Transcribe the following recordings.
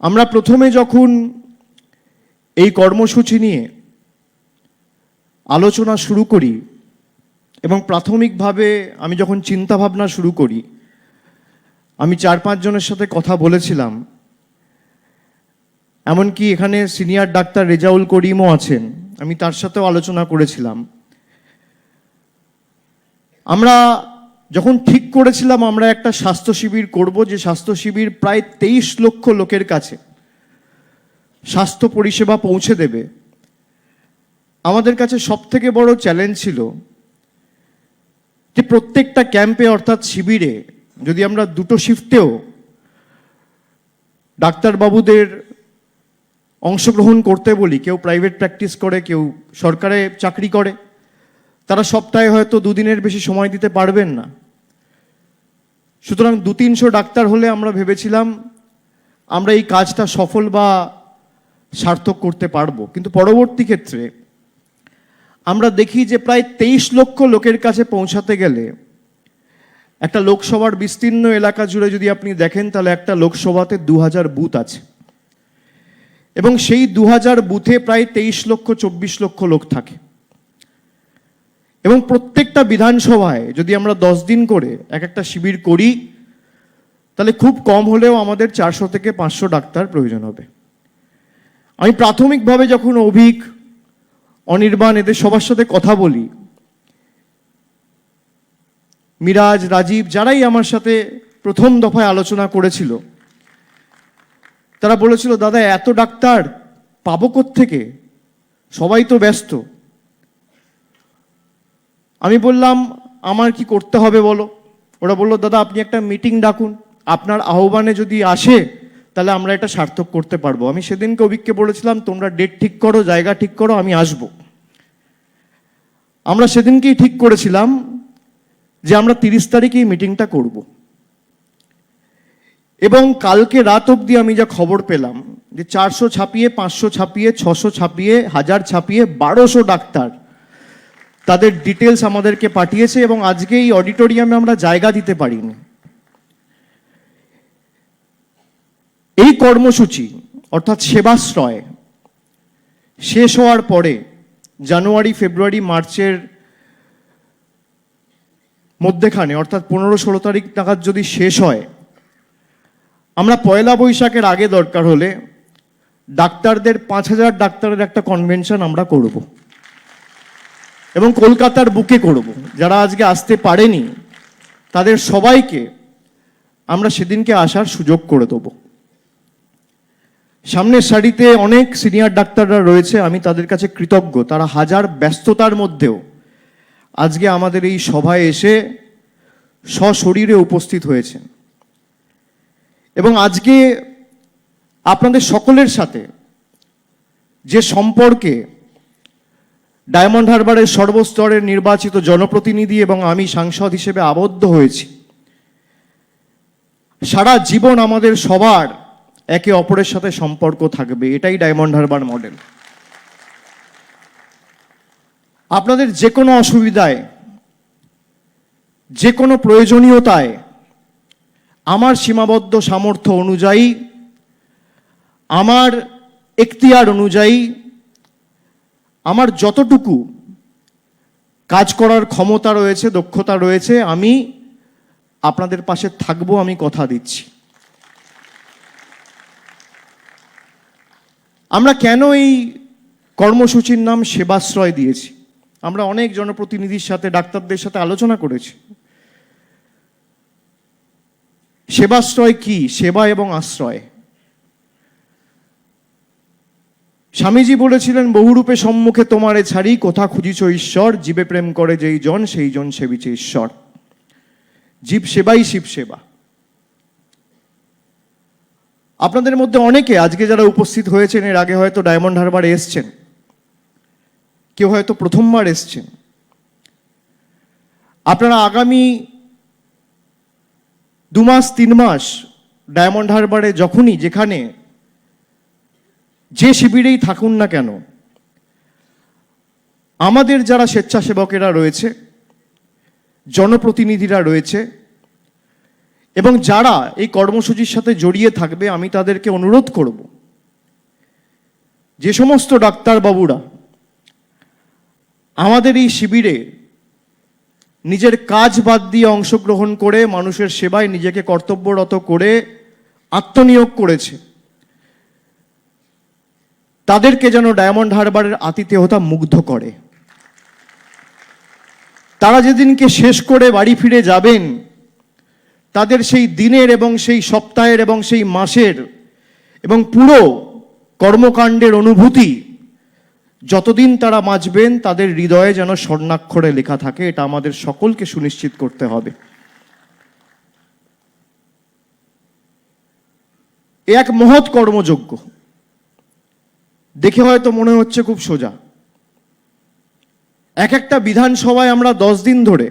আমরা প্রথমে যখন এই কর্মসূচি নিয়ে আলোচনা শুরু করি এবং প্রাথমিকভাবে আমি যখন চিন্তা ভাবনা শুরু করি, আমি চার পাঁচ জনের সাথে কথা বলেছিলাম। এমনকি এখানে সিনিয়র ডাক্তার রেজাউল করিমও আছেন, আমি তার সাথেও আলোচনা করেছিলাম। আমরা যখন ঠিক করেছিলাম আমরা একটা স্বাস্থ্য শিবির করব, যে স্বাস্থ্য শিবির প্রায় তেইশ লক্ষ লোকের কাছে স্বাস্থ্য পরিষেবা পৌঁছে দেবে। আমাদের কাছে সব থেকে বড় চ্যালেঞ্জ ছিল যে প্রত্যেকটা ক্যাম্পে অর্থাৎ শিবিরে যদি আমরা দুটো শিফটেও ডাক্তারবাবুদের অংশগ্রহণ করতে বলি, কেউ প্রাইভেট প্র্যাকটিস করে, কেউ সরকারে চাকরি করে, তারা সপ্তাহে হয়তো দুদিনের বেশি সময় দিতে পারবেন না। সুতরাং দু তিনশো ডাক্তার হলে আমরা ভেবেছিলাম আমরা এই কাজটা সফল বা সার্থক করতে পারব। কিন্তু পরবর্তী ক্ষেত্রে আমরা দেখি যে প্রায় তেইশ লক্ষ লোকের কাছে পৌঁছাতে গেলে একটা লোকসভার বিস্তীর্ণ এলাকা জুড়ে যদি আপনি দেখেন, তাহলে একটা লোকসভাতে দু হাজার বুথ আছে। এবং সেই দু হাজার বুথে প্রায় তেইশ লক্ষ, চব্বিশ লক্ষ লোক থাকে। এবং প্রত্যেকটা বিধানসভায় যদি আমরা দশ দিন করে এক একটা শিবির করি, তাহলে খুব কম হলেও আমাদের চারশো থেকে পাঁচশো ডাক্তার প্রয়োজন হবে। আমি প্রাথমিকভাবে যখন অভিক, অনির্বাণ এদের সবার সাথে কথা বলি, মিরাজ, রাজীব যারাই আমার সাথে প্রথম দফায় আলোচনা করেছিল, তারা বলেছিল, দাদা, এত ডাক্তার পাবো থেকে সবাই তো ব্যস্ত। আমি বললাম, আমার কি করতে হবে বলো? ওরা বলল, দাদা, আপনি একটা মিটিং ডাকুন। আপনার আহ্বানে যদি আসে, তাহলে আমরা এটা সার্থক করতে পারব। আমি সেদিনকে অভিককে বলেছিলাম, তোমরা ডেট ঠিক করো, জায়গা ঠিক করো, আমি আসব। আমরা সেদিনকেই ঠিক করেছিলাম যে আমরা তিরিশ তারিখেই মিটিংটা করব। এবং কালকে রাত অবধি আমি যা খবর পেলাম যে চারশো ছাপিয়ে, পাঁচশো ছাপিয়ে, ছশো ছাপিয়ে, হাজার ছাপিয়ে, বারোশো ডাক্তার তাদের ডিটেলস আমাদেরকে পাঠিয়েছে এবং আজকে এই অডিটোরিয়ামে আমরা জায়গা দিতে পারিনি। এই কর্মসূচি, অর্থাৎ সেবাশ্রয়, শেষ হওয়ার পরে জানুয়ারি, ফেব্রুয়ারি, মার্চের মধ্যেখানে, অর্থাৎ পনেরো ষোলো তারিখ নাগাদ যদি শেষ হয়, আমরা পয়লা বৈশাখের আগে দরকার হলে ডাক্তারদের, পাঁচ হাজার ডাক্তারের একটা কনভেনশন আমরা করব। এবং কলকাতার বুকে করব। যারা আজকে আসতে পারেনি, তাদের সবাইকে আমরা সেদিনকে আসার সুযোগ করে দেবো। সামনের সারিতে অনেক সিনিয়র ডাক্তাররা রয়েছে, আমি তাদের কাছে কৃতজ্ঞ। তারা হাজার ব্যস্ততার মধ্যেও আজকে আমাদের এই সভায় এসে সশরীরে উপস্থিত হয়েছেন। এবং আজকে আপনাদের সকলের সাথে যে সম্পর্কে ডায়মন্ড হারবারের সর্বস্তরের নির্বাচিত জনপ্রতিনিধি এবং আমি সাংসদ হিসেবে আবদ্ধ হয়েছি। সারা জীবন আমাদের সবার একে অপরের সাথে সম্পর্ক থাকবে, এটাই ডায়মন্ড হারবার মডেল। আপনাদের যে কোনো অসুবিধায় যে কোনো প্রয়োজনীয়তায়, আমার সীমাবদ্ধ সামর্থ্য অনুযায়ী, আমার এখতিয়ার অনুযায়ী আমার যতটুকু কাজ করার ক্ষমতা রয়েছে, দক্ষতা রয়েছে, আমি আপনাদের পাশে থাকব, আমি কথা দিচ্ছি। আমরা কেন এই কর্মসূচির নাম সেবাশ্রয় দিয়েছি? আমরা অনেক জনপ্রতিনিধির সাথে, ডাক্তারদের সাথে আলোচনা করেছি। সেবাশ্রয় কি? সেবা এবং আশ্রয়। স্বামীজি বলেছিলেন, বহুরূপে সম্মুখে তোমারে ছাড়ি, কোথা খুঁজিছ ঈশ্বর? জীবে প্রেম করে যেই জন, সেই জন সেবিছে ঈশ্বর। জীব সেবাই শিব সেবা। আপনাদের মধ্যে অনেকে আজকে যারা উপস্থিত হয়েছেন, এর আগে হয়তো ডায়মন্ড হারবার এসছেন। কেউ হয়তো প্রথমবার এসছেন। আপনারা আগামী দু মাস তিন মাস ডায়মন্ড হারবারে যখনই, যেখানে যে শিবিরেই থাকুন না কেন, আমাদের যারা স্বেচ্ছাসেবকেরা রয়েছে, জনপ্রতিনিধিরা রয়েছে, এবং যারা এই কর্মসূচির সাথে জড়িয়ে থাকবে, আমি তাদেরকে অনুরোধ করব, যে সমস্ত ডাক্তারবাবুরা, আমাদের এই শিবিরে নিজের কাজ বাদ দিয়ে অংশগ্রহণ করে, মানুষের সেবায় নিজেকে কর্তব্যরত করে আত্মনিয়োগ করেছে। তাদেরকে যেন ডায়মন্ড হারবারের আতিথেয়তা মুগ্ধ করে। তারা যেদিনকে শেষ করে বাড়ি ফিরে যাবেন, তাদের সেই দিনের এবং সেই সপ্তাহের এবং সেই মাসের এবং পুরো কর্মকাণ্ডের অনুভূতি যতদিন তারা বাঁচবেন, তাদের হৃদয়ে যেন স্বর্ণাক্ষরে লেখা থাকে, এটা আমাদের সকলকে সুনিশ্চিত করতে হবে। এক মহৎ কর্মযোগ্য দেখে হয়তো মনে হচ্ছে খুব সোজা। এক একটা বিধানসভায় আমরা দশ দিন ধরে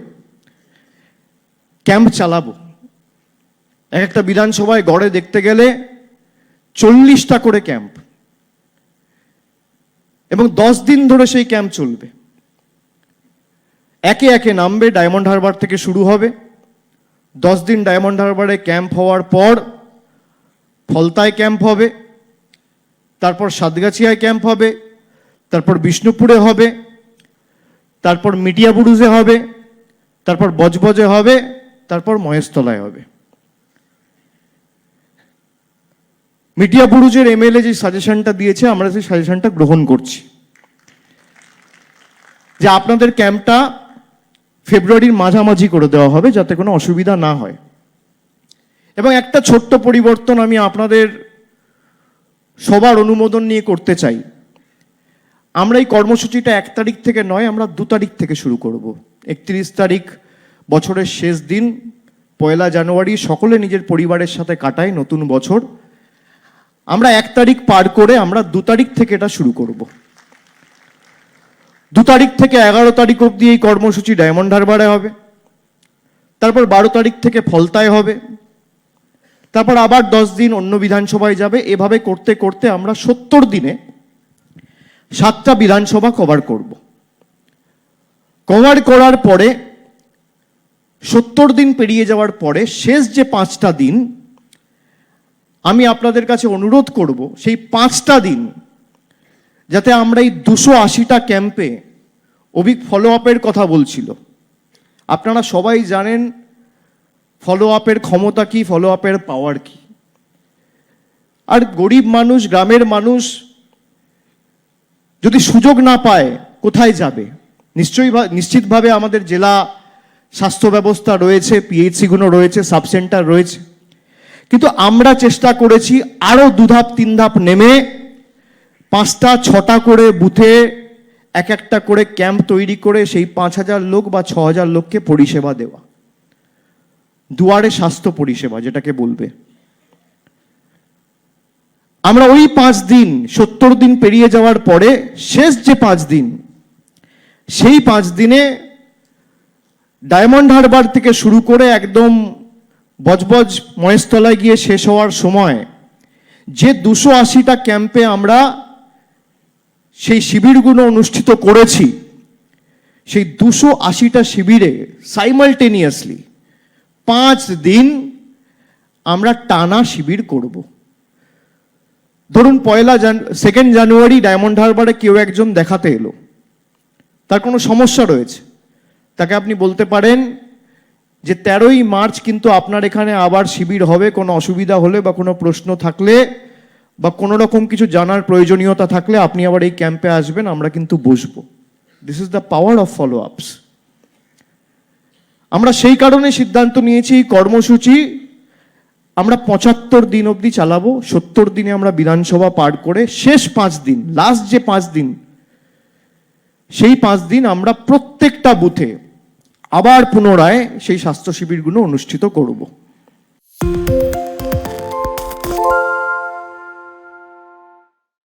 ক্যাম্প চালাবো। এক একটা বিধানসভায় গড়ে দেখতে গেলে চল্লিশটা করে ক্যাম্প। এবং দশ দিন ধরে সেই ক্যাম্প চলবে। একে একে নামবে, ডায়মন্ড হারবার থেকে শুরু হবে। দশ দিন ডায়মন্ড হারবারে ক্যাম্প হওয়ার পর ফলতায় ক্যাম্প হবে। তারপর সাতগাছিয়ায় ক্যাম্প হবে, তারপর বিষ্ণুপুরে হবে, তারপর মিডিয়া বুরুজে হবে, তারপর বজবজে হবে, তারপর মহেশতলায় হবে। মিডিয়া বুরুজের এমএলএ যে সাজেশনটা দিয়েছে, আমরা সেই সাজেশনটা গ্রহণ করছি। যে আপনাদের ক্যাম্পটা ফেব্রুয়ারির মাঝামাঝি করে দেওয়া হবে, যাতে কোনো অসুবিধা না হয়। এবং একটা ছোট্ট পরিবর্তন আমি আপনাদের সবার অনুমোদন নিয়ে করতে চাই। আমরা এই কর্মসূচিটা এক তারিখ থেকে নয়, আমরা দু তারিখ থেকে শুরু করব। একত্রিশ তারিখ বছরের শেষ দিন, পয়লা জানুয়ারি, সকলে নিজের পরিবারের সাথে কাটায় নতুন বছর। আমরা এক তারিখ পার করে আমরা দু তারিখ থেকে এটা শুরু করব। দু তারিখ থেকে এগারো তারিখ অবধি এই কর্মসূচি ডায়মন্ড হারবারে হবে। তারপর বারো তারিখ থেকে ফলতায় হবে। তারপর আবার দশ দিন অন্য বিধানসভায় যাবে। এভাবে করতে করতে আমরা সত্তর দিনে সাতটা বিধানসভা কভার করব। কভার করার পরে, সত্তর দিন পেরিয়ে যাওয়ার পরে শেষ যে পাঁচটা দিন, আমি আপনাদের কাছে অনুরোধ করব, সেই পাঁচটা দিন যাতে আমরা এই দুশো আশিটা ক্যাম্পে অভিক ফলো আপের কথা বলছিল। আপনারা সবাই জানেন ফলো আপের ক্ষমতা কি ফলো আপের পাওয়ার কি? আর গরিব মানুষ, গ্রামের মানুষ যদি সুযোগ না পায়, কোথায় যাবে? নিশ্চয়ই নিশ্চিতভাবে আমাদের জেলা স্বাস্থ্য ব্যবস্থা রয়েছে পিএইচসিগুলো রয়েছে সাব সেন্টার রয়েছে কিন্তু আমরা চেষ্টা করেছি আরও দুধাপ তিন ধাপ নেমে পাঁচটা, ছটা করে বুথে এক একটা করে ক্যাম্প তৈরি করে সেই পাঁচ হাজার লোক বা ছ হাজার লোককে পরিষেবা দেওয়া। দুয়ারে স্বাস্থ্য পরিষেবা যেটাকে বলবে। আমরা ওই পাঁচ দিন, সত্তর দিন পেরিয়ে যাওয়ার পরে শেষ যে পাঁচ দিন, সেই পাঁচ দিনে ডায়মন্ড হারবার থেকে শুরু করে একদম বজবজ মহেশতলায় গিয়ে শেষ হওয়ার সময় যে দুশো আশিটা ক্যাম্পে আমরা সেই শিবিরগুলো অনুষ্ঠিত করেছি, সেই দুশো আশিটা শিবিরে সাইমালটেনিয়াসলি পাঁচ দিন আমরা টানা শিবির করব। ধরুন পয়লা জান সেকেন্ড জানুয়ারি ডায়মন্ড হারবারে কেউ একজন দেখাতে এলো। তার কোনো সমস্যা রয়েছে। তাকে আপনি বলতে পারেন যে তেরোই মার্চ কিন্তু আপনার এখানে আবার শিবির হবে, কোনো অসুবিধা হলে বা কোনো প্রশ্ন থাকলে বা কোনো রকম কিছু জানার প্রয়োজনীয়তা থাকলে আপনি আবার এই ক্যাম্পে আসবেন, আমরা কিন্তু বসবো। This is the power of follow ups আমরা সেই কারণে সিদ্ধান্ত নিয়েছি কর্মসূচি আমরা পঁচাত্তর দিন অবধি চালাবো। সত্তর দিনে আমরা বিধানসভা পার করে শেষ পাঁচ দিন লাস্ট যে পাঁচ দিন, সেই পাঁচ দিন আমরা প্রত্যেকটা বুথে আবার পুনরায় সেই স্বাস্থ্য শিবিরগুলো অনুষ্ঠিত করব।